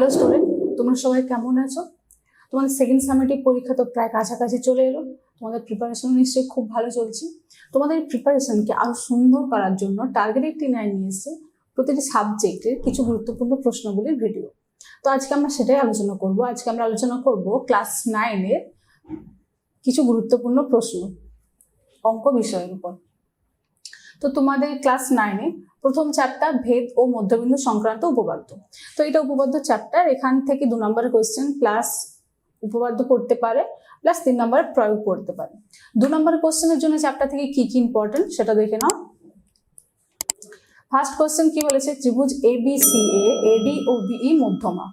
Hello student তোমরা সবাই কেমন আছো? তোমাদের সেকেন্ড সামেটিভ পরীক্ষা তো প্রায় কাছাকাছি চলে এলো। তোমাদের প্রিপারেশন নিশ্চয়ই খুব ভালো চলছে। তোমাদের প্রিপারেশনকে আরও সুন্দর করার জন্য টার্গেট একটি নাইন নিয়ে এসেছে প্রতিটি সাবজেক্টের কিছু গুরুত্বপূর্ণ প্রশ্নগুলির ভিডিও তো আজকে আমরা সেটাই আলোচনা করব। আজকে আমরা আলোচনা করব ক্লাস নাইনের কিছু গুরুত্বপূর্ণ প্রশ্ন, অঙ্ক বিষয়ের উপর। তো তোমাদের ক্লাস নাইনে প্রথম চ্যাপ্টার ভেদ ও মধ্যবিন্দু সংক্রান্ত উপপাদ্য। তো এটা উপপাদ্য চ্যাপ্টার এখান থেকে দু নম্বর কোয়েশ্চেন প্লাস উপপাদ্য করতে পারে প্লাস তিন নম্বরের প্রয়োগ করতে পারে। দু নম্বর কোশ্চেনের জন্য চ্যাপ্টার থেকে কি কি ইম্পর্টেন্ট সেটা দেখে নাও। ফার্স্ট কোশ্চেন কি বলেছে? ত্রিভুজ A B C A AD ও বিই মধ্যমা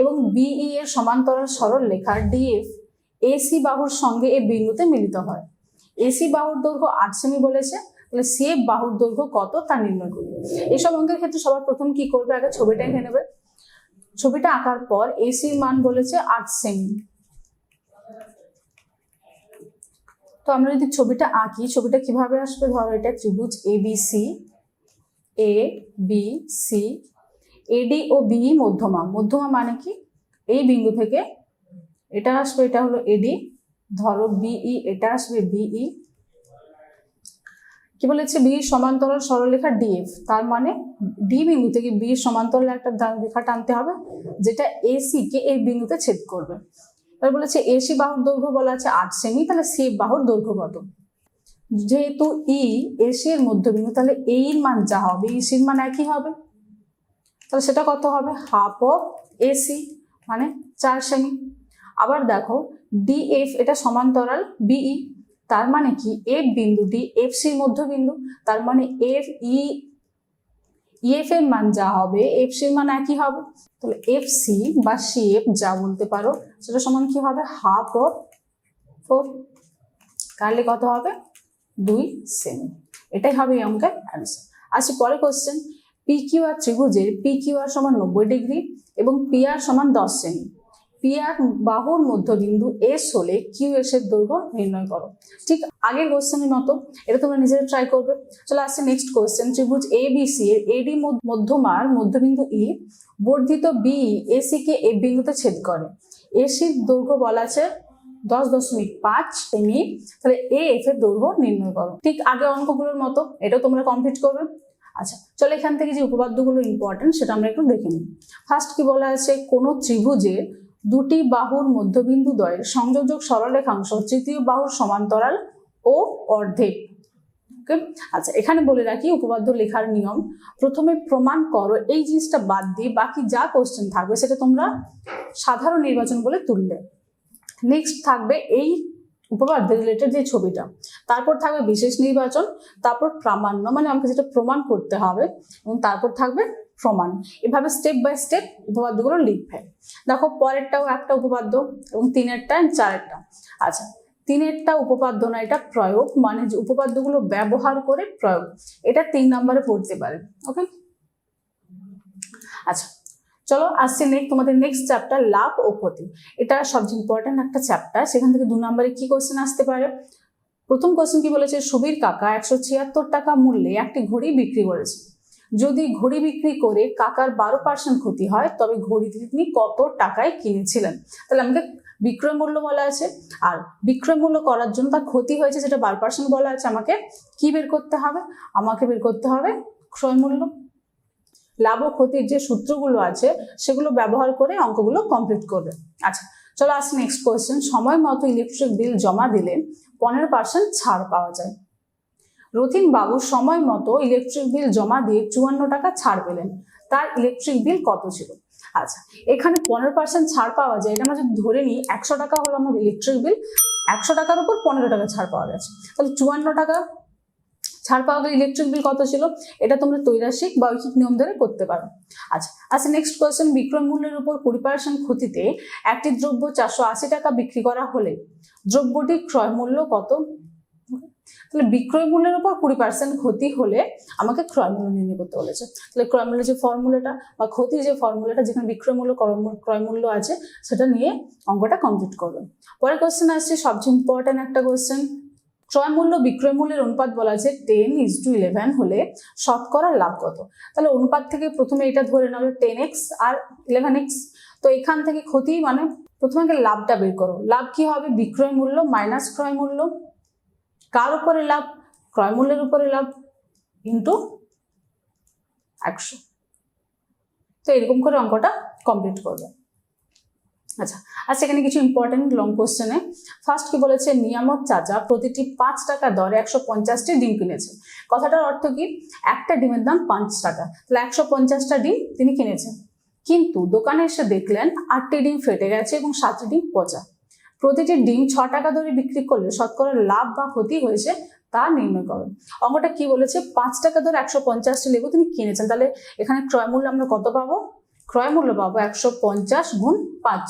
এবং বিই এর সমান্তরাল সরল লেখার ডিএফ এসি বাহুর সঙ্গে এ বিন্দুতে মিলিত হয়। এসি বাহুর দৈর্ঘ্য আট সেমি বলেছে। তাহলে সিএফ বাহুর দৈর্ঘ্য কত তা নির্ণয় করি। এইসব অঙ্কের ক্ষেত্রে সবার প্রথম কি করবে? আগে ছবিটা এঁকে নেবে। ছবিটা আঁকার পর এসির মান বলেছে আট সেমি। তো আমরা যদি ছবিটা আঁকি, ছবিটা কীভাবে আসবে? ধরো এটা ত্রিভুজ A B C A B C AD O BE মধ্যমা। মধ্যমা মানে কি? এই বিন্দু থেকে এটা আসবে, এটা হলো এডি ধরো বিই এটা আসবে বিই কি বলেছে? বি সমান্তরাল সরলরেখা ডিএফ তার মানে ডি বিন্দু থেকে বি সমান্তরাল একটা রেখা টানতে হবে? যেটা এসি কে এই বিন্দুতে ছেদ করবে। এবার বলেছে এসি বাহুর দৈর্ঘ্য বলা আছে আট সেমি তাহলে সি বাহুর দৈর্ঘ্য কত? যেহেতু ই এসি এর মধ্যবিন্দু, তাহলে এই এর মান যা হবে ইসির মান একই হবে। তাহলে সেটা কত হবে? হাফ অফ এসি মানে চার সেমি আবার দেখো ডিএফ এটা সমান্তরাল বিই তার মানে কি? এফ বিন্দুটি এফ সির মধ্যবিন্দু, তার মানে এফ ই ইএফ এর মান যা হবে এফ সির মান একই হবে। তাহলে এফ সি বা সি এফ যা বলতে পারো, সেটা সমান কি হবে? হাফ অফ ফোর কাটলে কত হবে? দুই সেমি এটাই হবে এই অঙ্কের অ্যান্সার আসি পরে কোশ্চেন পি কিউ আর ত্রিভুজের পি কিউ আর সমান নব্বই ডিগ্রি এবং পি আর সমান দশ সেমি পি বাহুর মধ্যবিন্দু এস হলে কিউ এস এর দৈর্ঘ্য নির্ণয় করো। ঠিক আগের কোশ্চেনের মতো, এটা তোমরা নিজেরা ট্রাই করবে। চলো আসছে নেক্সট কোশ্চেন ত্রিভুজ এ বি সি এর এডি মধ্যমার মধ্যবিন্দু ই বর্ধিত বি এসি কে এ বিন্দুতে ছেদ করে। এসির দৈর্ঘ্য বলা আছে দশ দশমিক পাঁচ সেমি। তাহলে এ এফ এর দৈর্ঘ্য নির্ণয় করো। ঠিক আগে অঙ্কগুলোর মতো, এটাও তোমরা কমপ্লিট করবে। আচ্ছা চলো এখান থেকে যে উপপাদ্যগুলো ইম্পর্টেন্ট সেটা আমরা একটু দেখে নিই। ফার্স্ট কি বলা আছে? কোনো ত্রিভুজের দুটি বাহুর মধ্যবিন্দু দ্বয়ের সংযোজক সরলরেখাংশ তৃতীয় বাহুর সমান্তরাল ও অর্ধেক। ওকে আচ্ছা এখানে বলে রাখি উপপাদ্য লেখার নিয়ম। প্রথমে প্রমাণ করো, এই জিনিসটা বাদ দিয়ে বাকি যা কোশ্চেন থাকবে সেটা তোমরা সাধারণ নির্বাচন বলে তুললে। নেক্সট থাকবে এই উপপাদ্য রিলেটেড যে ছবিটা। তারপর থাকবে বিশেষ নির্বাচন, তারপর প্রামাণ্য মানে আমাকে যেটা প্রমাণ করতে হবে। এবং তারপর থাকবে প্রমাণ। এভাবে স্টেপ বাই স্টেপ উপপাদ্যগুলো লিখবে। দেখো, পরেরটাও একটা উপপাদ্য এবং তিনেরটা চারেরটা। আচ্ছা তিনেরটা উপপাদ্য না, এটা প্রয়োগ মানে যে উপপাদ্যগুলো ব্যবহার করে প্রয়োগ। এটা তিন নম্বরে পড়তে পারে ওকে আচ্ছা চলো আসছে নেক্সট তোমাদের নেক্সট চ্যাপ্টার লাভ ও ক্ষতি। এটা সবচেয়ে ইম্পর্ট্যান্ট একটা চ্যাপ্টার সেখান থেকে দু নম্বরে কি কোশ্চেন আসতে পারে? প্রথম কোশ্চেন কি বলেছে? সুবীর কাকা একশো ছিয়াত্তর টাকা মূল্যে একটি ঘড়ি বিক্রি করেছে। যদি ঘড়ি বিক্রি করে কাকার বারো পার্সেন্ট ক্ষতি হয়, তবে ঘড়িটি তিনি কত টাকায় কিনেছিলেন? তাহলে আমাকে বিক্রয় মূল্য বলা আছে, আর বিক্রয় মূল্য করার জন্য তার ক্ষতি হয়েছে যেটা বারো পার্সেন্ট বলা আছে, আমাকে কি বের করতে হবে? আমাকে বের করতে হবে ক্রয় মূল্য। লাভ ও ক্ষতির যে সূত্রগুলো আছে, সেগুলো ব্যবহার করে অঙ্কগুলো কমপ্লিট করবে। আচ্ছা চলো আসি নেক্সট কোয়েশ্চেন সময় মতো ইলেকট্রিক বিল জমা দিলে পনেরো পার্সেন্ট ছাড় পাওয়া যায়। রথিন বাবু সময় মতো ইলেকট্রিক বিল জমা দিয়ে চুয়ান্ন টাকা ছাড় পেলেন। তার ইলেকট্রিক বিল কত ছিল? আচ্ছা এখানে পনেরো পার্সেন্ট ছাড় পাওয়া যায়। এটা আমরা যদি ধরে নিই, একশো টাকা হলো আমার ইলেকট্রিক বিল একশো টাকার উপর পনেরো টাকা ছাড় পাওয়া গেছে। তাহলে চুয়ান্ন টাকা ছাড় পাওয়া গেলে ইলেকট্রিক বিল কত ছিল? এটা তোমরা তৈরাসিক বা ঐকিক নিয়ম ধরে করতে পারো। আচ্ছা আচ্ছা নেক্সট কোয়েশ্চেন বিক্রয় মূল্যের উপর কুড়ি পার্সেন্ট ক্ষতিতে একটি দ্রব্য চারশো আশি টাকা বিক্রি করা হলে দ্রব্যটি ক্রয় মূল্য কত? তাহলে বিক্রয় মূল্যের উপর কুড়ি পার্সেন্ট ক্ষতি হলে আমাকে ক্রয় মূল্য নির্ণয় করতে বলেছে। তাহলে ক্রয় মূল্যের যে ফর্মুলাটা বা ক্ষতির যে ফর্মুলাটা যেখানে বিক্রয় মূল্য ক্রয় মূল্য- আছে, সেটা নিয়ে অঙ্কটা কমপ্লিট করবে পরের কোয়েশ্চেন আসছে, সবচেয়ে ইম্পর্ট্যান্ট একটা কোশ্চেন ক্রয় মূল্য বিক্রয় মূল্যের অনুপাত বলা আছে টেন ইজ টু ইলেভেন হলে শতকরা লাভ কত? তাহলে অনুপাত থেকে প্রথমে এটা ধরে নেবে টেন এক্স আর ইলেভেন এক্স তো এখান থেকে ক্ষতি মানে প্রথমে লাভটা বের করো। লাভ কি হবে? বিক্রয় মূল্য মাইনাস ক্রয় মূল্য। কার উপরে লাভ? ক্রয় মূল্যের উপরে লাভ। ইন্টু একশো। তো এরকম করে অঙ্কটা কমপ্লিট করবে। আচ্ছা আর সেখানে কিছু ইম্পর্টেন্ট লং কোশ্চেনে ফার্স্ট কি বলেছে? নিয়ামত চাচা প্রতিটি পাঁচ টাকা দরে একশো পঞ্চাশটি ডিম কিনেছে কথাটার অর্থ কি? একটা ডিমের দাম পাঁচ টাকা। তাহলে একশো পঞ্চাশটা ডিম তিনি কিনেছেন। কিন্তু দোকানে এসে দেখলেন আটটি ডিম ফেটে গেছে এবং সাতটি ডিম পচা। প্রতিটি ডিম ছ টাকা ধরে বিক্রি করলে শতকরা লাভ বা ক্ষতি হয়েছে তা নির্ণয় করুন অঙ্কটা কি বলেছে? পাঁচ টাকা ধরে একশো পঞ্চাশটি লেবু তিনি কিনেছেন। তাহলে এখানে ক্রয় মূল্য আমরা কত পাবো? ক্রয় মূল্য পাবো একশো পঞ্চাশ গুণ পাঁচ।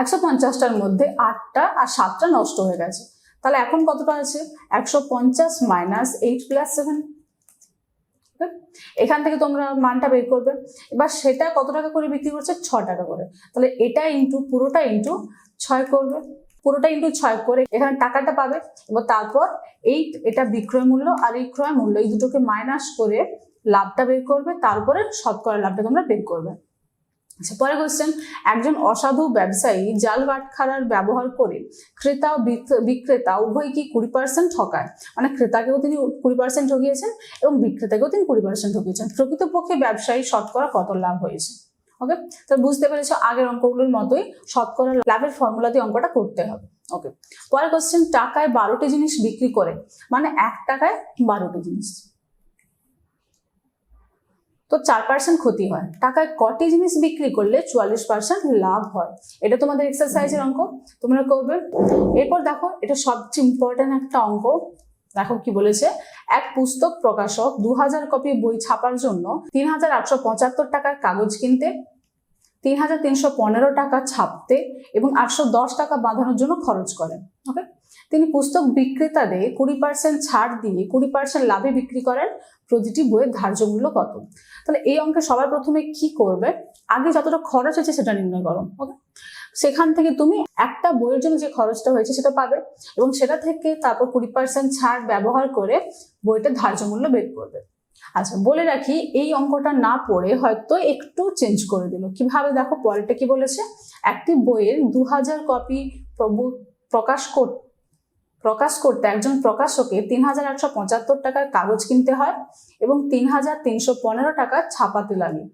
একশো পঞ্চাশটার মধ্যে আটটা আর সাতটা নষ্ট হয়ে গেছে। তাহলে এখন কতটা আছে একশো পঞ্চাশ মাইনাস এইট প্লাস সেভেন এখান থেকে তোমরা মানটা বের করবে। এবার সেটা কত টাকা করে বিক্রি করছে? ছ টাকা করে। তাহলে এটা ইন্টু পুরোটা ইন্টু ছয় করবে। পুরোটা ইন্টু ছয় করে এখানে টাকাটা পাবে। এবার তারপর এই এটা বিক্রয় মূল্য আর এই ক্রয় মূল্য, এই দুটোকে মাইনাস করে লাভটা বের করবে। তারপরে শতকরা লাভটা তোমরা বের করবে। পরে কোশ্চেন একজন অসাধু ব্যবসায়ী জাল বাটখারার ব্যবহার করে ক্রেতা ও বিক্রে- বিক্রেতা উভয় কি কুড়ি পার্সেন্ট ঠকায়? মানে ক্রেতাকেও তিনি কুড়ি পার্সেন্ট ঠকিয়েছেন এবং বিক্রেতাকেও তিনি কুড়ি পার্সেন্ট ঠকিয়েছেন। প্রকৃতপক্ষে ব্যবসায়ী শতকরা কত লাভ হয়েছে? ওকে তো বুঝতে পেরেছ, আগের অঙ্কগুলোর মতোই শতকরা লাভের ফর্মুলা দিয়ে অঙ্কটা করতে হবে। ওকে পরের কোশ্চেন টাকায় বারোটি জিনিস বিক্রি করে। মানে এক টাকায় বারোটি জিনিস। তো চার পার্সেন্ট ক্ষতি হয়। টাকায় কটি জিনিস বিক্রি করলে চুয়াল্লিশ পার্সেন্ট লাভ হয়। এটা তোমাদের এক্সারসাইজের অঙ্ক, তোমরা করবে। এরপর দেখো, এটা সবচেয়ে ইম্পর্টেন্ট একটা অঙ্ক। দেখো কি বলেছে, এক পুস্তক প্রকাশক দু হাজার কপি বই ছাপার জন্য তিন হাজার আটশো পঁচাত্তর টাকার কাগজ কিনতে তিন হাজার তিনশো পনেরো টাকা ছাপতে এবং আটশো দশ টাকা বাঁধানোর জন্য খরচ করেন। ওকে তিনি পুস্তক বিক্রেতাদের কুড়ি পার্সেন্ট ছাড় দিয়ে কুড়ি পার্সেন্ট লাভে বিক্রি করেন। প্রতিটি বইয়ের ধার্য মূল্য কত? তাহলে এই অঙ্কে সবার প্রথমে কি করবে? আগে যতটা খরচ হয়েছে সেটা নির্ণয় করো ওকে সেখান থেকে তুমি একটা বইয়ের জন্য যে খরচটা হয়েছে সেটা পাবে এবং সেটা থেকে তারপর কুড়ি পার্সেন্ট ছাড় ব্যবহার করে বইটার ধার্য মূল্য বের করবে। আচ্ছা বলে রাখি, এই অঙ্কটা না পড়ে হয়তো একটু চেঞ্জ করে দিল। কীভাবে? দেখো, পরেরটা কি বলেছে? একটি বইয়ের দু হাজার কপি প্রকাশ কর প্রকাশ করতে একজন প্রকাশকের তিন হাজার আটশো পঁচাত্তর টাকার কাগজ কিনতে হয় এবং তিন হাজার তিনশো পনেরো টাকা ছাপাতে লাগে।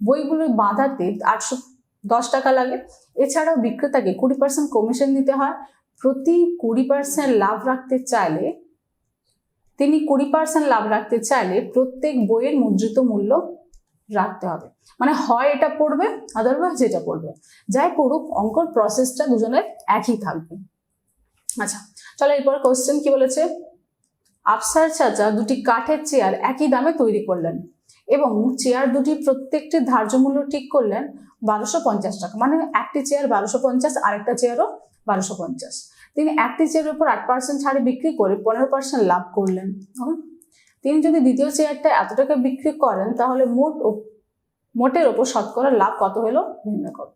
বইগুলো বাঁধাতে আটশো দশ টাকা লাগে। এছাড়াও বিক্রেতাকে কুড়ি পার্সেন্ট কমিশন দিতে হয়। প্রতি কুড়ি পার্সেন্ট লাভ রাখতে চাইলে, তিনি কুড়ি পার্সেন্ট লাভ রাখতে চাইলে প্রত্যেক বইয়ের মুদ্রিত মূল্য রাখতে হবে। মানে হয় এটা পড়বে আদারওয়াইজ যেটা পড়বে। যাই পড়ুক, অঙ্কর প্রসেসটা দুজনের একই থাকবে। আচ্ছা চলো এরপর কোশ্চেন কি বলেছে? আফসার চাচা দুটি কাঠের চেয়ার একই দামে তৈরি করলেন এবং চেয়ার দুটি প্রত্যেকটি ধার্য মূল্য ঠিক করলেন বারোশো পঞ্চাশ টাকা। মানে একটি চেয়ার বারোশো পঞ্চাশ, আরেকটা চেয়ারও বারোশো পঞ্চাশ। তিনি একটি চেয়ারের উপর আট পার্সেন্ট ছাড়ে বিক্রি করে পনেরো পার্সেন্ট লাভ করলেন। তিনি যদি দ্বিতীয় চেয়ারটা এত টাকা বিক্রি করেন, তাহলে মোট মোটের ওপর শতকরা লাভ কত হলো? নির্ণয় করো।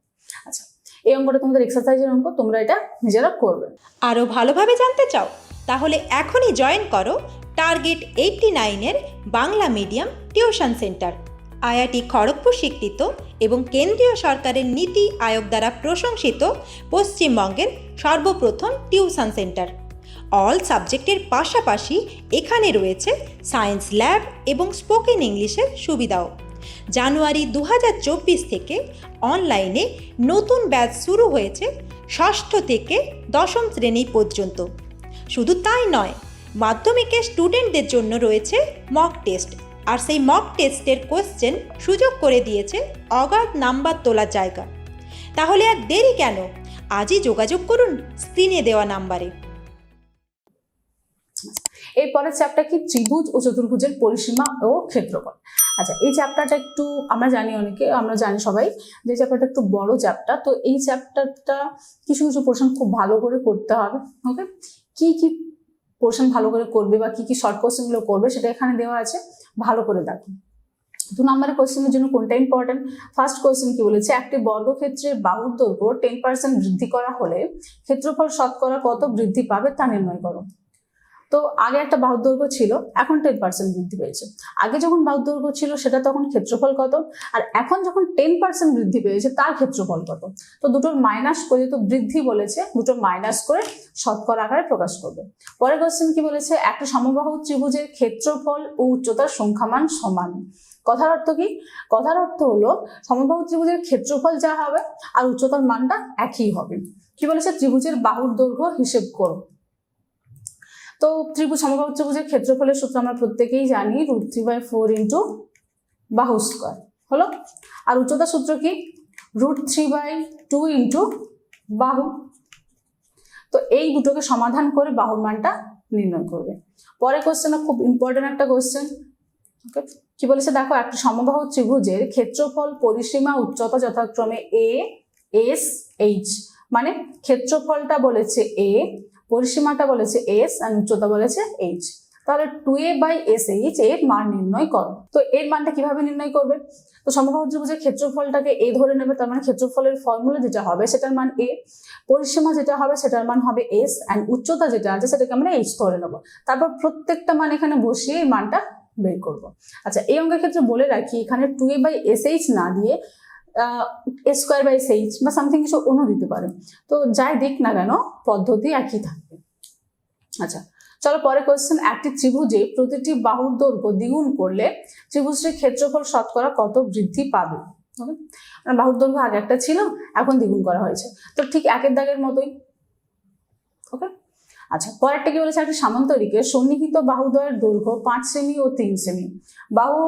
আচ্ছা এই অঙ্কটা তোমাদের এক্সারসাইজের অঙ্ক, তোমরা এটা নিজেরা করবে। আরও ভালোভাবে জানতে চাও, তাহলে এখনই জয়েন করো টার্গেট এইটটি নাইনের Bangla medium tuition centre IIT Kharagpur স্বীকৃত এবং কেন্দ্রীয় সরকারের নীতি আয়োগ দ্বারা প্রশংসিত পশ্চিমবঙ্গের সর্বপ্রথম টিউশন সেন্টার অল সাবজেক্টের পাশাপাশি এখানে রয়েছে সায়েন্স ল্যাব এবং স্পোকেন ইংলিশের সুবিধাও। জানুয়ারি দু হাজার চব্বিশ থেকে অনলাইনে নতুন ব্যাচ শুরু হয়েছে ষষ্ঠ থেকে দশম শ্রেণি পর্যন্ত। শুধু তাই নয় মাধ্যমিকের স্টুডেন্টদের জন্য রয়েছে মক টেস্ট আর সেই মক টেস্টের কোশ্চেন সুযোগ করে দিয়েছে অগাধ নাম্বার তোলার জায়গা। তাহলে আর দেরি কেন? আজই যোগাযোগ করুন স্ক্রিনে দেওয়া নাম্বারে। এরপরের চ্যাপ্টার কি? ত্রিভুজ ও চতুর্ভুজের পরিসীমা ও ক্ষেত্রফল। আচ্ছা এই চ্যাপ্টারটা একটু আমরা জানি অনেকে, আমরা জানি সবাই যে চ্যাপ্টারটা একটু বড় চ্যাপ্টার তো এই চ্যাপ্টারটা কিছু কিছু পোর্শন খুব ভালো করে করতে হবে ওকে কি কি পোর্শন ভালো করে করবে বা কি কি শর্ট কোশ্চেনগুলো করবে সেটা এখানে দেওয়া আছে, ভালো করে দেখো। দু নম্বরের কোশ্চেনের জন্য কোনটা ইম্পর্টেন্ট ফার্স্ট কোশ্চেন কি বলেছে? একটি বর্গক্ষেত্রের বাহুর দৈর্ঘ্য টেন পার্সেন্ট বৃদ্ধি করা হলে ক্ষেত্রফল শতকরা কত বৃদ্ধি পাবে তা নির্ণয় করো। তো আগে একটা বাহুর দৈর্ঘ্য ছিল, এখন টেন পার্সেন্ট বৃদ্ধি পেয়েছে। আগে যখন বাহুর দৈর্ঘ্য ছিল, সেটা তখন ক্ষেত্রফল কত? আর এখন যখন টেন পার্সেন্ট বৃদ্ধি পেয়েছে, তার ক্ষেত্রফল কত? তো দুটোর মাইনাস করে তো বৃদ্ধি বলেছে, দুটো মাইনাস করে শতকরা আকারে প্রকাশ করবে। পরের কোশ্চেন কি বলেছে? একটা সমবাহু ত্রিভুজের ক্ষেত্রফল ও উচ্চতার সংখ্যামান সমান। কথার অর্থ কি? কথার অর্থ হলো, সমবাহু ত্রিভুজের ক্ষেত্রফল যা হবে, আর উচ্চতার মানটা একই হবে। কি বলেছে? ত্রিভুজের বাহুর দৈর্ঘ্য হিসেব করো। তো ত্রিভুজ, সমবাহু ত্রিভুজের ক্ষেত্রফলের সূত্র আমরা প্রত্যেকেই জানি root three by four into বাহু স্কোয়ার হলো? আর উচ্চতা সূত্র কি? Root three by two into বাহু। তো এই দুটোকে সমাধান করে বাহুর মানটা নির্ণয় করবে। পরের কোশ্চেনটা খুব ইম্পর্টেন্ট একটা কোশ্চেন ওকে কি বলেছে? দেখো, একটা সমবাহু ত্রিভুজের ক্ষেত্রফল, পরিসীমা, উচ্চতা যথাক্রমে এ এস এইচ মানে ক্ষেত্রফলটা বলেছে এ পরিসীমাটা বলেছে এস আর উচ্চতা বলেছে এইচ তাহলে two A by S H এর মান নির্ণয় করো। তো এর মানটা কীভাবে নির্ণয় করবে? তো সমবাহু ত্রিভুজের ক্ষেত্রফলটাকে এ ধরে নেবে, তার মানে ক্ষেত্রফলের ফর্মুলা যেটা হবে, সেটার মান এ পরিসীমা যেটা হবে, সেটার মান হবে এস অ্যান্ড উচ্চতা যেটা আছে, সেটাকে আমরা এইচ ধরে নেব। তারপর প্রত্যেকটা মান এখানে বসিয়ে মানটা বের করব। আচ্ছা এই অঙ্কের ক্ষেত্রে বলে রাখি, এখানে two A by S H না দিয়ে স্কোয়ার বাই এইচ বা সামথিং কিছু অন্য দিতে পারে। তো যাই দিক না কেন, পদ্ধতি একই থাকবে। আচ্ছা চলো পরে কোয়েশ্চেন একটি ত্রিভুজে প্রতিটি বাহুর দৈর্ঘ্য দ্বিগুণ করলে ত্রিভুজটির ক্ষেত্রফল শতকরা কত বৃদ্ধি পাবে? ওকে মানে বাহুর দৈর্ঘ্য আগে একটা ছিল, এখন দ্বিগুণ করা হয়েছে। তো ঠিক একের দাগের মতোই। ওকে? আচ্ছা পরেরটা কি বলেছে? একটা সামান্তরিকের সন্নিহিত বাহুদ্বয়ের দৈর্ঘ্য পাঁচ সেমি ও তিন সেমি। বাহু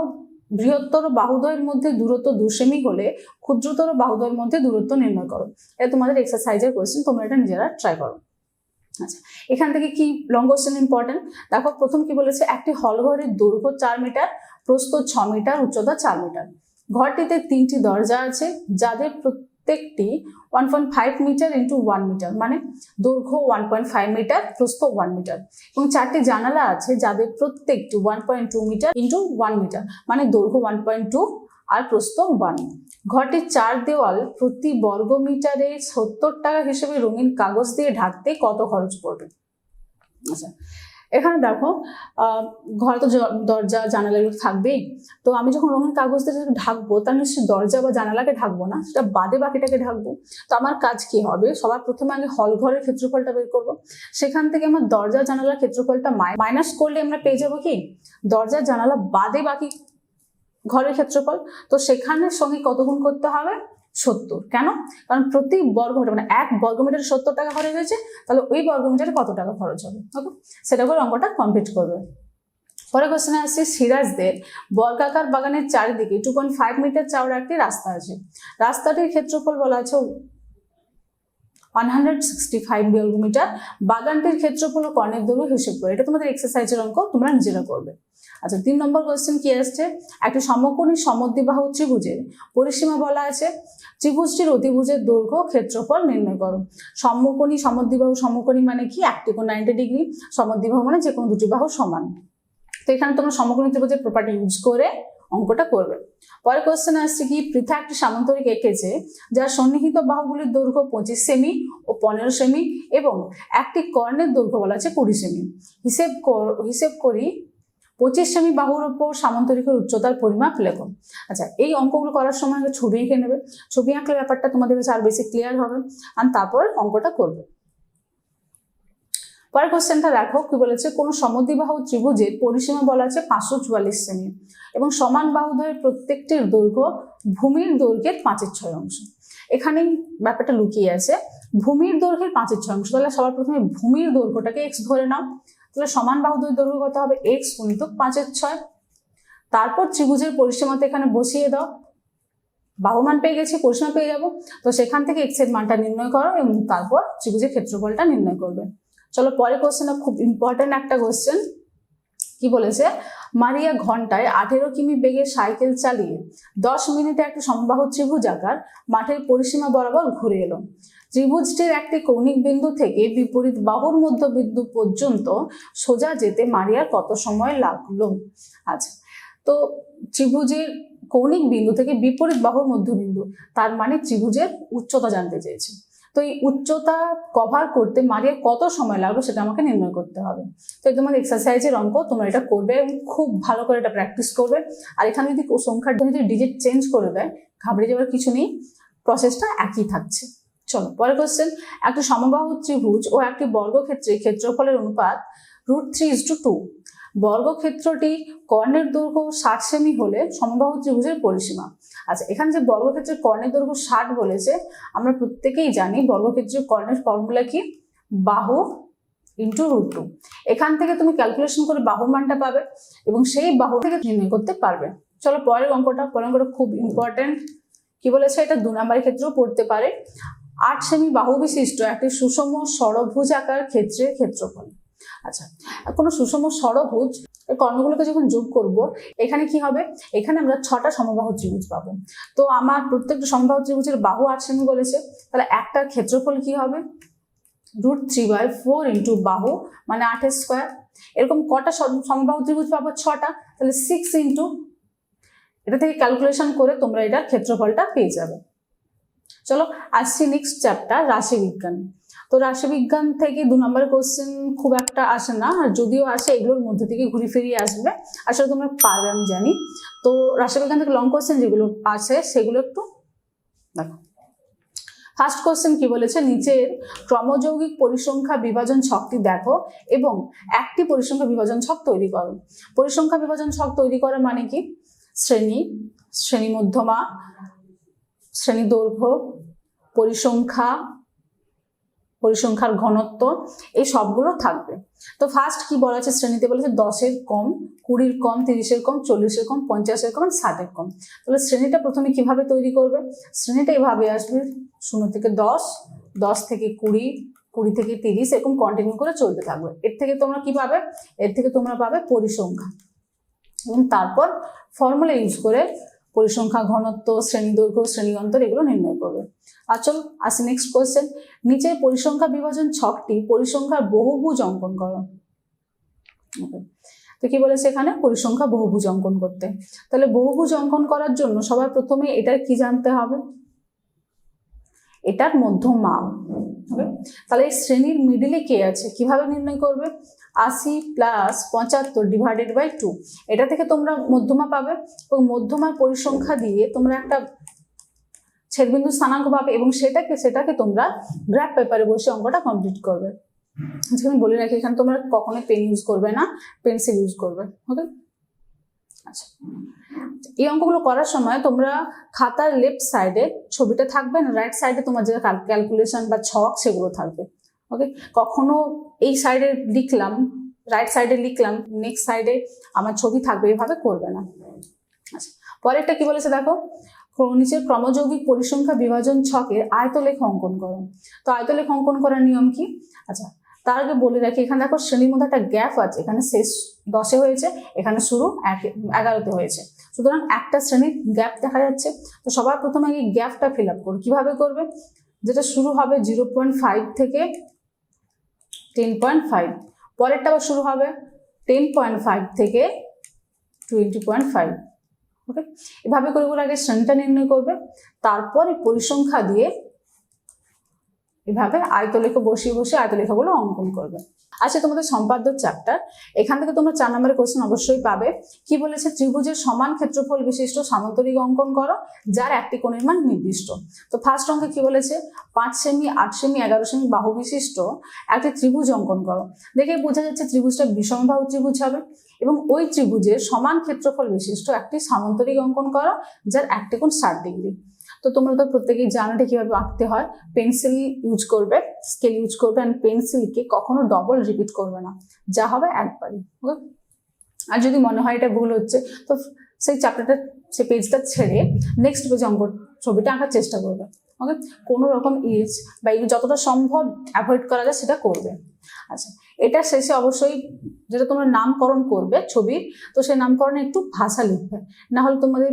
বৃহত্তর বাহুদয়ের মধ্যে দূরত্ব দু সেমি হলে ক্ষুদ্রতর বাহুদয়ের মধ্যে দূরত্ব নির্ণয় করো। এটা তোমাদের এক্সারসাইজের কোয়েশ্চেন তোমরা এটা নিজেরা ট্রাই করো। আচ্ছা এখান থেকে কি লং কোশ্চেন ইম্পর্টেন্ট দেখো, প্রথম কি বলেছে? একটি হল ঘরের দৈর্ঘ্য চার মিটার, প্রস্থ ছ মিটার, উচ্চতা চার মিটার। ঘরটিতে তিনটি দরজা আছে, যাদের প্রত্যেকটি one point five metre into one metre মানে দৈর্ঘ্য ওয়ান পয়েন্ট ফাইভ মিটার প্রস্থ ওয়ান মিটার এবং চারটি জানালা আছে যাদের প্রত্যেকটি one point two metre into one metre মানে দৈর্ঘ্য ওয়ান পয়েন্ট টু আর প্রস্থ ওয়ান ঘরটির চার দেওয়াল প্রতি বর্গ মিটারে সত্তর টাকা হিসেবে রঙিন কাগজ দিয়ে ঢাকতে কত খরচ পড়বে? আচ্ছা এখানে দেখো ঘরে তো দরজা, জানালা এগুলো থাকবেই। তো আমি যখন রঙিন কাগজ যেটা ঢাকবো, তার নিশ্চয়ই দরজা বা জানালাকে ঢাকবো না, সেটা বাদে বাকিটাকে ঢাকবো। তো আমার কাজ কি হবে? সবার প্রথমে আগে হল ঘরের ক্ষেত্রফলটা বের করব। সেখান থেকে আমার দরজা, জানালার ক্ষেত্রফলটা মাইনাস করলে আমরা পেয়ে যাব কি? দরজা, জানালা বাদে বাকি ঘরের ক্ষেত্রফল। তো সেখানের সঙ্গে কত গুণ করতে হবে? সত্তর। কেন? কারণ প্রতি বর্গমিটার মানে এক বর্গমিটার সত্তর টাকা খরচ হয়েছে, তাহলে ওই বর্গমিটারে কত টাকা খরচ হবে? ওকে? সেটা করে অঙ্কটা কমপ্লিট করবে। পরে কোশ্চেনে আসছে সিরাজদের, বর্গাকার বাগানের চারিদিকে টু পয়েন্ট ফাইভ মিটার চাওড়া একটি রাস্তা আছে। রাস্তাটির ক্ষেত্রফল বলা আছে ওয়ান হান্ড্রেড সিক্সটি ফাইভ বর্গমিটার বাগানটির ক্ষেত্রফল ও কর্ণের দৈর্ঘ্য হিসেব করে। এটা তোমাদের এক্সারসাইজের অঙ্ক, তোমরা নিজেরা করবে। আচ্ছা তিন নম্বর কোয়েশ্চেন কি আসছে? একটি সমকোণী সমদ্বিবাহু ত্রিভুজের পরিসীমা বলা আছে। ত্রিভুজটির অতিভুজের দৈর্ঘ্য ক্ষেত্রফল নির্ণয় করো। সমকোণী সমদ্বিবাহু, সমকোণী মানে কি? একটি কোণ নাইনটি ডিগ্রি সমদ্বিবাহু মানে যে কোনো দুটি বাহু সমান। তো এখানে তোমরা সমকোণী ত্রিভুজের প্রপার্টি ইউজ করে অঙ্কটা করবে। পরের কোশ্চেন আসছে কি? পৃথা একটি সামান্তরিক এঁকেছে, যার সন্নিহিত বাহুগুলির দৈর্ঘ্য পঁচিশ সেমি ও পনেরো সেমি এবং একটি কর্ণের দৈর্ঘ্য বলা আছে কুড়ি সেমি। হিসেব হিসেব করি পঁচিশ সেমি বাহুর উপর সামান্তরিকের উচ্চতার পরিমাপ লেখো। আচ্ছা এই অঙ্কগুলো করার সময় ছবি এঁকে নেবে। ছবি আঁকলে ব্যাপারটা তোমাদের কাছে আর বেশি ক্লিয়ার হবে। আর তারপর অঙ্কটা করবে। পরের কোশ্চেনটা দেখো কি বলেছে, কোন সমদ্বিবাহু ত্রিভুজের পরিসীমা বলা আছে পাঁচশো চুয়াল্লিশ সেমি এবং সমান বাহুদ্বয়ের প্রত্যেকটির দৈর্ঘ্য ভূমির দৈর্ঘ্যের পাঁচের ছয় অংশ। এখানেই ব্যাপারটা লুকিয়ে আছে। ভূমির দৈর্ঘ্যের পাঁচের ছয় অংশ, তাহলে সবার প্রথমে ভূমির দৈর্ঘ্যটাকে এক্স ধরে নাও। তাহলে সমান বাহুদ্বয়ের দৈর্ঘ্য কত হবে? এক্স গুণিত পাঁচের ছয়। তারপর ত্রিভুজের পরিসীমাতে এখানে বসিয়ে দাও। বাহুমান পেয়ে গেছি, পরিসীমা পেয়ে যাব। তো সেখান থেকে এক্সের মানটা নির্ণয় করো এবং তারপর ত্রিভুজের ক্ষেত্রফলটা নির্ণয় করবে। চলো পরে কোশ্চেনটা খুব ইম্পর্টেন্ট একটা কোশ্চেন কি বলেছে? মারিয়া ঘন্টায় আঠেরো কিমি বেগে সাইকেল চালিয়ে দশ মিনিটে একটি সমবাহু ত্রিভুজ আকার মাঠের পরিসীমা বরাবর ঘুরে এলো। ত্রিভুজটির একটি কৌণিক বিন্দু থেকে বিপরীত বাহুর মধ্য বিন্দু পর্যন্ত সোজা যেতে মারিয়ার কত সময় লাগল? আচ্ছা তো ত্রিভুজের কৌণিক বিন্দু থেকে বিপরীত বাহুর মধ্যবিন্দু, তার মানে ত্রিভুজের উচ্চতা জানতে চেয়েছে। তো এই উচ্চতা কভার করতে মারিয়ার কত সময় লাগবে সেটা আমাকে নির্ণয় করতে হবে। তো এই তোমাদের এক্সারসাইজের অঙ্ক, তোমরা এটা করবে এবং খুব ভালো করে এটা প্র্যাকটিস করবে। আর এখানে যদি সংখ্যার যদি ডিজিট চেঞ্জ করে দেয়, ঘাবড়ে যাওয়ার কিছু নেই প্রসেসটা একই থাকছে। চলো, পরের কোশ্চেন একটি সমবাহু ত্রিভুজ ও একটি বর্গক্ষেত্রে ক্ষেত্রফলের অনুপাত root three is to two বর্গক্ষেত্রটি কর্ণের দৈর্ঘ্য ষাট সেমি হলে সমবাহু ত্রিভুজের পরিসীমা। আচ্ছা এখানে যে বর্গক্ষেত্রের কর্ণের দৈর্ঘ্য ষাট বলেছে, আমরা প্রত্যেকেই জানি বর্গক্ষেত্রের কর্ণের ফর্মুলা কি? বাহু ইন্টু রুট টু এখান থেকে তুমি ক্যালকুলেশন করে বাহুর মানটা পাবে এবং সেই বাহু থেকে নির্ণয় করতে পারবে। চলো পরের অঙ্কটা পরের অঙ্কটা খুব ইম্পর্টেন্ট কি বলেছে? এটা দু নম্বরের ক্ষেত্রেও পড়তে পারে। আট সেমি বাহু বিশিষ্ট একটি সুষম ষড়ভুজ আকার ক্ষেত্রের ক্ষেত্রফল। আচ্ছা কোনো সুষম সরভুজ কর্ণগুলোকে যখন যোগ করব, এখানে কি হবে? এখানে আমরা ছটা সমবাহু ত্রিভুজ পাবো। তো আমার প্রত্যেকটা সমবাহু ত্রিভুজের বাহু আট বলেছে, তাহলে একটার ক্ষেত্রফল কি হবে? Root three by four into বাহু মানে আটের স্কোয়ার। এরকম কটা সম- সমবাহু ত্রিভুজ পাবো? ছটা। তাহলে সিক্স ইন্টু, এটা থেকে ক্যালকুলেশন করে তোমরা এটার ক্ষেত্রফলটা পেয়ে যাবে। চলো, আসছি নেক্সট চ্যাপ্টার রাশিবিজ্ঞান তো রাশিবিজ্ঞান থেকে দু নম্বর কোশ্চেন খুব একটা আসে না, আর যদিও আসে, এগুলোর মধ্যে থেকে ঘুরে ফিরিয়ে আসবে। আসলে তোমরা পারবে, আমি জানি। তো রাশিবিজ্ঞান থেকে লং কোশ্চেন যেগুলো আছে, সেগুলো একটু দেখো। ফার্স্ট কোশ্চেন কি বলেছে? নিচের ক্রমযৌগিক পরিসংখ্যা বিভাজন ছকটি দেখো এবং একটি পরিসংখ্যা বিভাজন ছক তৈরি করো। পরিসংখ্যা বিভাজন ছক তৈরি করা মানে কি? শ্রেণি শ্রেণি মধ্যমা শ্রেণি দৈর্ঘ্য পরিসংখ্যা পরিসংখ্যার ঘনত্ব, এই সবগুলো থাকবে। তো ফার্স্ট কি বলা আছে শ্রেণীতে? বলেছে দশের কম, কুড়ির কম, তিরিশের কম, চল্লিশের কম, পঞ্চাশের কম, ষাটের কম। তাহলে শ্রেণীটা প্রথমে কীভাবে তৈরি করবে? শ্রেণীটা এভাবে আসবে, শূন্য থেকে দশ দশ থেকে কুড়ি কুড়ি থেকে তিরিশ, এরকম কন্টিনিউ করে চলতে থাকবে। এর থেকে তোমরা কি পাবে? এর থেকে তোমরা পাবে পরিসংখ্যা এবং তারপর ফর্মুলা ইউজ করে পরিসংখ্যা, ঘনত্ব, শ্রেণি দৈর্ঘ্য, শ্রেণি অন্তর এগুলো নির্ণয় করবে। আর চলো আসি নেক্সট কোয়েশ্চেন নিচের পরিসংখ্যা বিভাজন ছকটি পরিসংখ্যার বহুভুজ অঙ্কন করো। তো কি বলেছে এখানে? পরিসংখ্যা বহুভুজ অঙ্কন করতে। তাহলে বহুভুজ অঙ্কন করার জন্য সবার প্রথমে এটার কি জানতে হবে? এটার মধ্যমা Okay? তাহলে এই শ্রেণির মিডিলে কে আছে? কীভাবে নির্ণয় করবে? আশি প্লাস পঁচাত্তর ডিভাইডেড বাই টু এটা থেকে তোমরা মধ্যমা পাবে এবং মধ্যমার পরিসংখ্যা দিয়ে তোমরা একটা ছেদবিন্দু স্থানাঙ্ক পাবে এবং সেটাকে সেটাকে তোমরা গ্রাফ পেপারে বসে অঙ্কটা কমপ্লিট করবে। আচ্ছা আমি বলে রাখি, এখানে তোমরা কখনোই পেন ইউজ করবে না পেন্সিল ইউজ করবে ওকে আচ্ছা এই অঙ্কগুলো করার সময় তোমরা খাতার লেফট সাইডে ছবিটা থাকবে না রাইট সাইডে তোমার যে ক্যালকুলেশন বা ছক সেগুলো থাকবে। ওকে কখনো এই সাইডে লিখলাম রাইট সাইডে লিখলাম নেক্সট সাইডে আমার ছবি থাকবে, এভাবে করবে না। আচ্ছা পরেরটা কি বলেছে দেখো? নিচের ক্রমযৌগিক পরিসংখ্যা বিভাজন ছকের আয়তলেখ অঙ্কন করো। তো আয়তলেখ অঙ্কন করার নিয়ম কি? আচ্ছা তার আগে বলে রাখি, এখানে দেখো শ্রেণির মধ্যে একটা গ্যাপ আছে, এখানে শেষ দশে হয়েছে, এখানে শুরু এগারোতে হয়েছে। সুতরাং একটা শ্রেণির গ্যাপ দেখা যাচ্ছে। তো সবার প্রথমে আগে গ্যাপটা ফিল আপ করো। কীভাবে করবে? যেটা শুরু হবে জিরো পয়েন্ট ফাইভ থেকে টেন পয়েন্ট ফাইভ পরেরটা আবার শুরু হবে টেন পয়েন্ট ফাইভ থেকে টোয়েন্টি পয়েন্ট ফাইভ ওকে এভাবে করে আগে শ্রেণীটা নির্ণয় করবে। তারপরে পরিসংখ্যা দিয়ে এভাবে আয়তলেখা বসিয়ে বসে আয়তলেখাগুলো অঙ্কন করবে। আচ্ছা তোমাদের সম্পাদ্য চ্যাপ্টার এখান থেকে তোমরা চার নম্বরের কোশ্চেন অবশ্যই পাবে। কি বলেছে? ত্রিভুজের সমান ক্ষেত্রফল বিশিষ্ট সামান্তরিক অঙ্কন করো, যার একটি কোণের মান নির্দিষ্ট। তো ফার্স্ট অঙ্কে কি বলেছে? পাঁচ সেমি আট সেমি এগারো সেমি বাহু বিশিষ্ট একটি ত্রিভুজ অঙ্কন করো। দেখে বোঝা যাচ্ছে ত্রিভুজটা বিষমবাহু ত্রিভুজ হবে এবং ওই ত্রিভুজের সমান ক্ষেত্রফল বিশিষ্ট একটি সামান্তরিক অঙ্কন করো, যার একটি কোণ ষাট ডিগ্রি তো তোমরা তো প্রত্যেকেই জানো এটা কীভাবে আঁকতে হয়। পেন্সিল ইউজ করবে, স্কেল ইউজ করবে অ্যান্ড পেন্সিলকে কখনো ডবল রিপিট করবে না। যা হবে একবারই ওকে আর যদি মনে হয় এটা ভুল হচ্ছে, তো সেই চ্যাপ্টারটা সেই পেজটা ছেড়ে নেক্সট পেজে অঙ্ক ছবিটা আঁকার চেষ্টা করবে ওকে কোনো রকম ইজ বা যতটা সম্ভব অ্যাভয়েড করা যায় সেটা করবে। আচ্ছা এটা শেষে অবশ্যই যেটা তোমরা নামকরণ করবে ছবির, তো সেই নামকরণে একটু ভাষা লিখবে। না হলে তোমাদের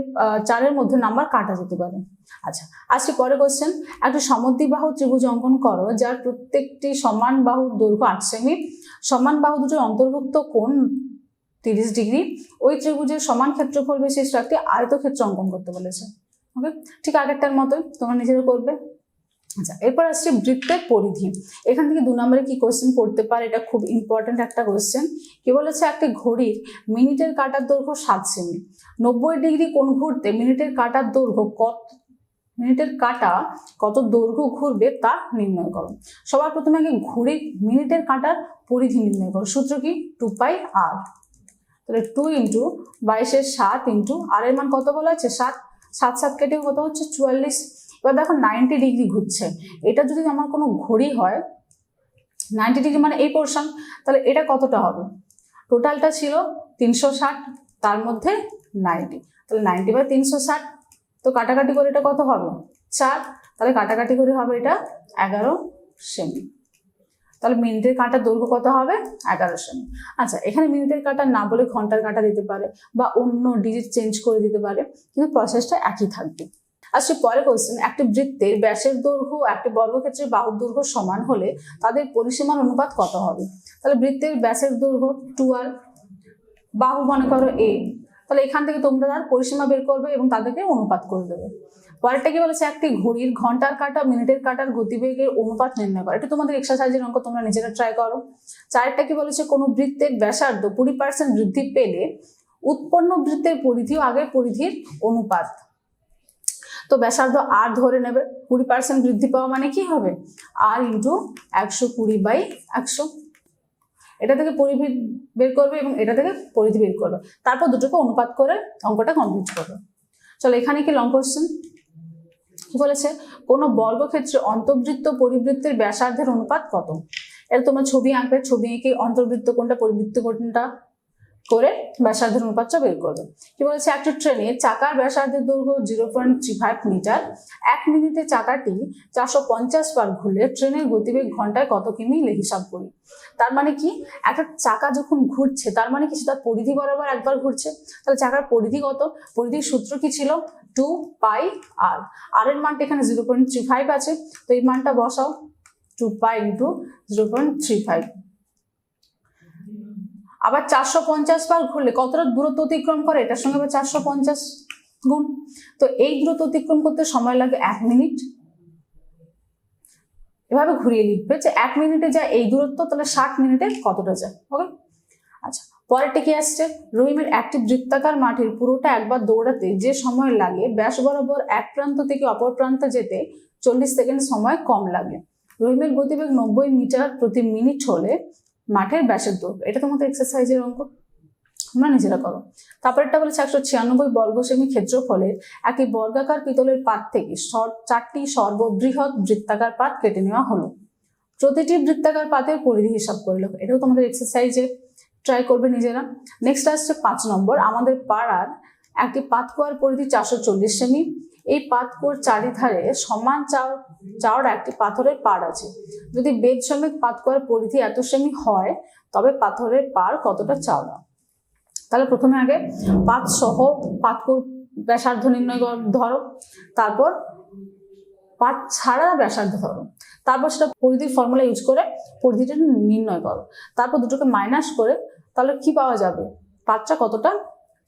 চারের মধ্যে নাম্বার কাটা যেতে পারে। আচ্ছা আজকে পরে কোশ্চেন একটা সমদ্বিবাহু ত্রিভুজ অঙ্কন করো, যার প্রত্যেকটি সমান বাহুর দৈর্ঘ্য আট সেমি সমান বাহু দুটোর অন্তর্ভুক্ত কোণ তিরিশ ডিগ্রি, ওই ত্রিভুজের সমান ক্ষেত্রফল বিশিষ্ট একটি আয়তক্ষেত্র অঙ্কন করতে বলেছে। ওকে ঠিক আগেরটার মতোই, তোমরা নিজেরা করবে। আচ্ছা এরপর আসছে বৃত্তের পরিধি। এখান থেকে দু নম্বরে কি কোশ্চেন পড়তে পারে, এটা খুব ইম্পর্ট্যান্ট একটা কোশ্চেন কি বলেছে, একটি ঘড়ির মিনিটের কাটার দৈর্ঘ্য সাত সেমি। নব্বই ডিগ্রি কোণ ঘুরতে মিনিটের কাটার দৈর্ঘ্য কত মিনিটের কাটা কত দৈর্ঘ্য ঘুরবে তা নির্ণয় করো। সবার প্রথমে আগে ঘড়ির মিনিটের কাটার পরিধি নির্ণয় করো। সূত্র কি? টু পাই আর তাহলে টু ইন্টু বাইশের সাত ইন্টু আর এর মান কত বলা আছে? সাত। সাত সাত কেটে কত হচ্ছে? চুয়াল্লিশ। এবার দেখো নাইনটি ডিগ্রি ঘুরছে। এটা যদি আমার কোনো ঘড়ি হয় নাইনটি ডিগ্রি মানে এই পোর্শন তাহলে এটা কতটা হবে? টোটালটা ছিল তিনশো ষাট, তার মধ্যে নাইনটি তাহলে নাইনটি বাই তিনশো ষাট তো কাটাকাটি করে এটা কত হবে? চার। তাহলে কাটাকাটি করে হবে এটা এগারো সেমি। তাহলে মিনিটের কাঁটার দৈর্ঘ্য কত হবে? এগারো সেমি। আচ্ছা এখানে মিনিটের কাঁটা না বলে ঘণ্টার কাঁটা দিতে পারে বা অন্য ডিজিট চেঞ্জ করে দিতে পারে, কিন্তু প্রসেসটা একই থাকবে। আচ্ছা পরে কোশ্চেন একটি বৃত্তের ব্যাসের দৈর্ঘ্য একটি বর্গক্ষেত্রের বাহুর দৈর্ঘ্য সমান হলে তাদের পরিসীমার অনুপাত কত হবে? তাহলে বৃত্তের ব্যাসের দৈর্ঘ্য টু আর বাহু মনে করো এ তাহলে এখান থেকে তোমরা তার পরিসীমা বের করবে এবং তাদেরকে অনুপাত করে দেবে। পরেরটা কি বলেছে? একটি ঘড়ির ঘণ্টার কাটা, মিনিটের কাটার গতিবেগের অনুপাত নির্ণয় করা। এটা তোমাদের এক্সারসাইজের অঙ্ক তোমরা নিজেরা ট্রাই করো। চারটা কি বলেছে? কোনো বৃত্তের ব্যাসার্ধ কুড়ি পার্সেন্ট বৃদ্ধি পেলে উৎপন্ন বৃত্তের পরিধিও আগের পরিধির অনুপাত। তো ব্যাসার্ধ আর ধরে নেবে, কুড়ি পার্সেন্ট বৃদ্ধি পাওয়া মানে কি হবে? আর ইন্টু একশো কুড়ি বাই একশো এটা থেকে পরিধি বের করবে এবং এটা থেকে পরিধি বের করবে। তারপর দুটোকে অনুপাত করে অঙ্কটা কমপ্লিট করবে চলো এখানে কি লং কোশ্চেন কি বলেছে? কোনো বর্গক্ষেত্রে অন্তর্বৃত্ত পরিবৃত্তের ব্যাসার্ধের অনুপাত কত? এটা তোমরা ছবি আঁকবে, ছবি এঁকে অন্তর্বৃত্ত কোনটা, পরিবৃত্ত কোনটা? করে ব্যাসার্ধের অনুপাতটা বের করবে কি বলেছে? একটা ট্রেনে চাকার ব্যাসার্ধের দৈর্ঘ্য zero point three five metre এক মিনিটে চাকাটি চারশো পঞ্চাশ বার ঘুরলে ট্রেনের গতিবেগ ঘন্টায় কত কিমি হিসাব করি। তার মানে কি? একটা চাকা যখন ঘুরছে, তার মানে কি? সেটা পরিধি বরাবর একবার ঘুরছে। তাহলে চাকার পরিধি কত? পরিধির সূত্র কি ছিল? টু পাই আর আর এর মানটা এখানে জিরো পয়েন্ট থ্রি ফাইভ আছে। তো এই মানটা বসাও। Two pi into zero point three five আবার চারশো পঞ্চাশ বার ঘুরলে কতটা দূরত্ব অতিক্রম করে? এটার সঙ্গে আবার চারশো পঞ্চাশ গুণ। তো এই দূরত্ব অতিক্রম করতে সময় লাগে এক মিনিট। এভাবে ঘুরিয়ে লিখবে যে এক মিনিটে যা এই দূরত্ব, তাহলে ষাট মিনিটে কতটা যায়? ওকে আচ্ছা পরেরটা কি আসছে? রহিমের একটি বৃত্তাকার মাঠের পুরোটা একবার দৌড়াতে যে সময় লাগে, ব্যাস বরাবর এক প্রান্ত থেকে অপর প্রান্তে যেতে চল্লিশ সেকেন্ড সময় কম লাগে। রহিমের গতিবেগ নব্বই মিটার প্রতি মিনিট হলে মাঠের ব্যাসের দৈর্ঘ্য এটা তোমাদের এক্সারসাইজের অঙ্ক। তোমরা নিজেরা করো। তারপরেরটা বলেছে একশো ছিয়ানব্বই বর্গ সেমি ক্ষেত্রফলের একটি বর্গাকার পিতলের পাত থেকে চারটি সর্ববৃহৎ বৃত্তাকার পাত কেটে নেওয়া হলো। প্রতিটি বৃত্তাকার পাতের পরিধি হিসাব করে লেখো। এটাও তোমাদের এক্সারসাইজে ট্রাই করবে নিজেরা। নেক্সট আসছে পাঁচ নম্বর। আমাদের পাড়ার একটি পাতকুয়ার পরিধি চারশো চল্লিশ সেমি। এই পাতকুয়ার চারিধারে সমান চাও চাওড়া একটি পাথরের পাড় আছে। যদি বেদ সমেত পাতকুয়ার পরিধি এত সেমি হয়, তবে পাথরের পাড় কতটা চাওড়া তাহলে প্রথমে আগে পাত সহ পাতকুর ব্যাসার্ধ নির্ণয় ধরো। তারপর পাত ছাড়া ব্যাসার্ধ ধরো। তারপর সেটা পরিধির ফর্মুলা ইউজ করে পরিধিটা নির্ণয় করো। তারপর দুটোকে মাইনাস করে তাহলে কি পাওয়া যাবে? পাতটা কতটা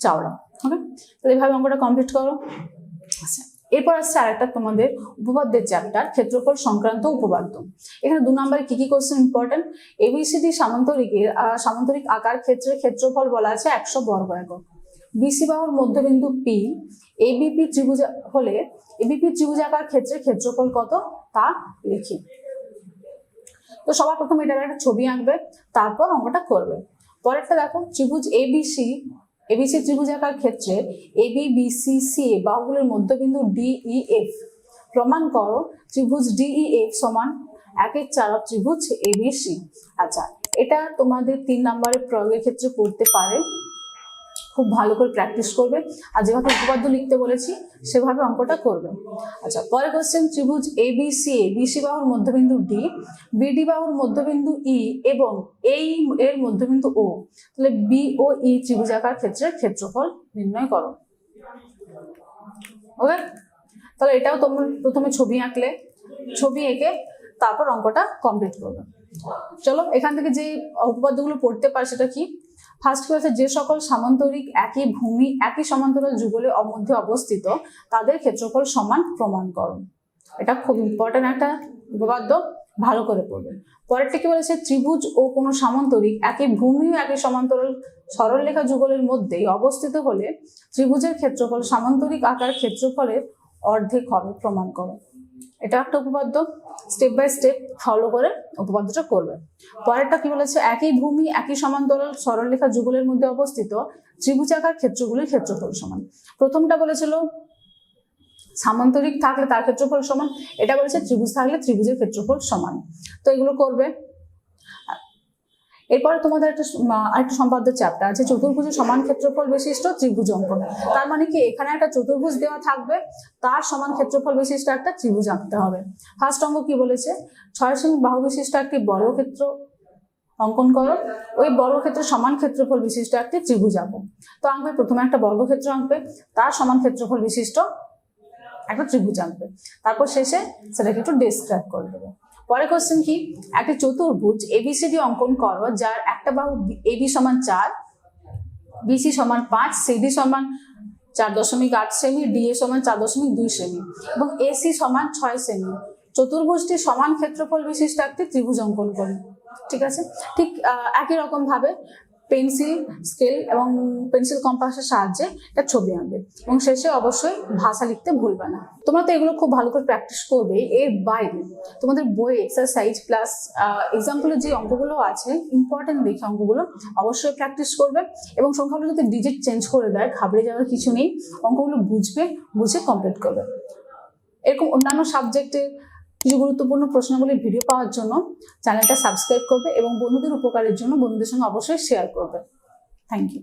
চাওড়া? ওকে তাহলে এইভাবে অঙ্কটা কমপ্লিট করো। এরপর আসছে আরেকটা তোমাদের উপপাদ্যের চ্যাপ্টার ক্ষেত্রফল সংক্রান্ত উপপাদ্য। এখানে দু নম্বরে কি কি কোশ্চেন ইম্পর্টেন্ট এবিসিডি সামান্তরিকের সামান্তরিক আকার ক্ষেত্রের ক্ষেত্রফল বলা আছে একশো বর্গ একক। বিসি বাহুর মধ্যবিন্দু পি এবিপি ত্রিভুজ হলে এবিপি ত্রিভুজাকার ক্ষেত্রের ক্ষেত্রফল কত? তা লিখি। তো সবার প্রথমে এটার একটা ছবি আঁকবে, তারপর অঙ্কটা করবে। পরেরটা দেখো, ত্রিভুজ এবিসি এবিসি ত্রিভুজাকার ক্ষেত্রে এবি বিসি সি বাহুগুলোর মধ্যবিন্দু ডিই এফ প্রমাণ করো, ত্রিভুজ ডিই এফ সমান একের চারক ত্রিভুজ এবিসি আচ্ছা এটা তোমাদের তিন নম্বরের প্রয়োগের ক্ষেত্রে করতে পারে। খুব ভালো করে প্র্যাকটিস করবে। আর যেভাবে উপপাদ্য লিখতে বলেছি, সেভাবে অঙ্কটা করবে। আচ্ছা পরে কোশ্চেন ত্রিভুজ A B C A BC বাহুর মধ্যবিন্দু ডি বিডি বাহুর মধ্যবিন্দু ই এবং এই এর মধ্যবিন্দু ও তাহলে বি ও ই ত্রিভুজাকার ক্ষেত্রের ক্ষেত্রফল নির্ণয় করো। ওকে তাহলে এটাও তোমরা প্রথমে ছবি আঁকলে, ছবি এঁকে তারপর অঙ্কটা কমপ্লিট করবে। চলো, এখান থেকে যে উপপাদ্যগুলো পড়তে পারে সেটা কি? ফার্স্ট কি বলেছে যে সকল সামান্তরিক একই ভূমি, একই সমান্তরাল যুগলের মধ্যে অবস্থিত, তাদের ক্ষেত্রফল সমান প্রমাণ করো এটা খুব ইম্পর্টেন্ট একটা উপপাদ্য, ভালো করে পড়বে। পরেরটা কি বলেছে? ত্রিভুজ ও কোনো সামান্তরিক একই ভূমি ও একই সমান্তরাল সরলরেখা যুগলের মধ্যেই অবস্থিত হলে ত্রিভুজের ক্ষেত্রফল সামান্তরিক আকার ক্ষেত্রফলের অর্ধেক হবে প্রমাণ করো এটা একটা উপপাদ্য। স্টেপ বাই স্টেপ ফলো করে উপপাদ্যটা করবে। পরেরটা কি বলেছে? একই ভূমি, একই সমান্তরাল সরলরেখা যুগলের মধ্যে অবস্থিত, ত্রিভুজাকার ক্ষেত্রগুলির ক্ষেত্রফল সমান। প্রথমটা বলেছিল সামান্তরিক থাকলে তার ক্ষেত্রফল সমান, এটা বলেছে ত্রিভুজ থাকলে ত্রিভুজের ক্ষেত্রফল সমান। তো এগুলো করবে। এরপরে তোমাদের একটা স- আরেকটা সম্পাদ্য চ্যাপ্টার আছে, চতুর্ভুজের সমান ক্ষেত্রফল বিশিষ্ট ত্রিভুজ অঙ্কন তার মানে কি? এখানে একটা চতুর্ভুজ দেওয়া থাকবে, তার সমান ক্ষেত্রফল বিশিষ্ট একটা ত্রিভুজ আঁকতে হবে। ফার্স্ট অঙ্ক কি বলেছে? ছয় সেমি বাহু বিশিষ্ট একটি বর্গক্ষেত্র অঙ্কন করো, ওই বর্গক্ষেত্রের সমান ক্ষেত্রফল বিশিষ্ট একটি ত্রিভুজ আঁকো। তো আঁকবে, প্রথমে একটা বর্গক্ষেত্র আঁকবে, তার সমান ক্ষেত্রফল বিশিষ্ট একটা ত্রিভুজ আঁকবে। তারপর শেষে সেটাকে একটু ডেসক্রাইব করে দেবে। পরে কোশ্চেন কি? একটা চতুর্ভুজ এবিসিডি অঙ্কন করো, যার একটা বাহু এবি সমান চার বিসি সমান পাঁচ সিডি সমান চার দশমিক আট সেমি ডিএ সমান চার দশমিক দুই সেমি এবং এসি সমান ছয় সেমি। চতুর্ভুজটি সমান ক্ষেত্রফল বিশিষ্ট একটি ত্রিভুজ অঙ্কন করি। ঠিক আছে? ঠিক একই রকম ভাবে পেন্সিল, স্কেল এবং পেন্সিল কম্পাসের সাহায্যে একটা ছবি আঁকবে। এবং শেষে অবশ্যই ভাষা লিখতে ভুলবে না। তোমরা তো এগুলো খুব ভালো করে প্র্যাকটিস করবে এর বাইরে তোমাদের বই এক্সারসাইজ প্লাস এক্সাম্পলের যে অঙ্কগুলো আছে ইম্পর্টেন্ট দেখে অঙ্কগুলো অবশ্যই প্র্যাকটিস করবে। এবং সংখ্যাগুলো যদি ডিজিট চেঞ্জ করে দেয়, ঘাবড়ে যাওয়ার কিছু নেই, অঙ্কগুলো বুঝবে, বুঝে কমপ্লিট করবে। এরকম অন্যান্য সাবজেক্টের কিছু গুরুত্বপূর্ণ প্রশ্নগুলির ভিডিও পাওয়ার জন্য চ্যানেলটা সাবস্ক্রাইব করবে এবং বন্ধুদের উপকারের জন্য বন্ধুদের সঙ্গে অবশ্যই শেয়ার করবে। Thank you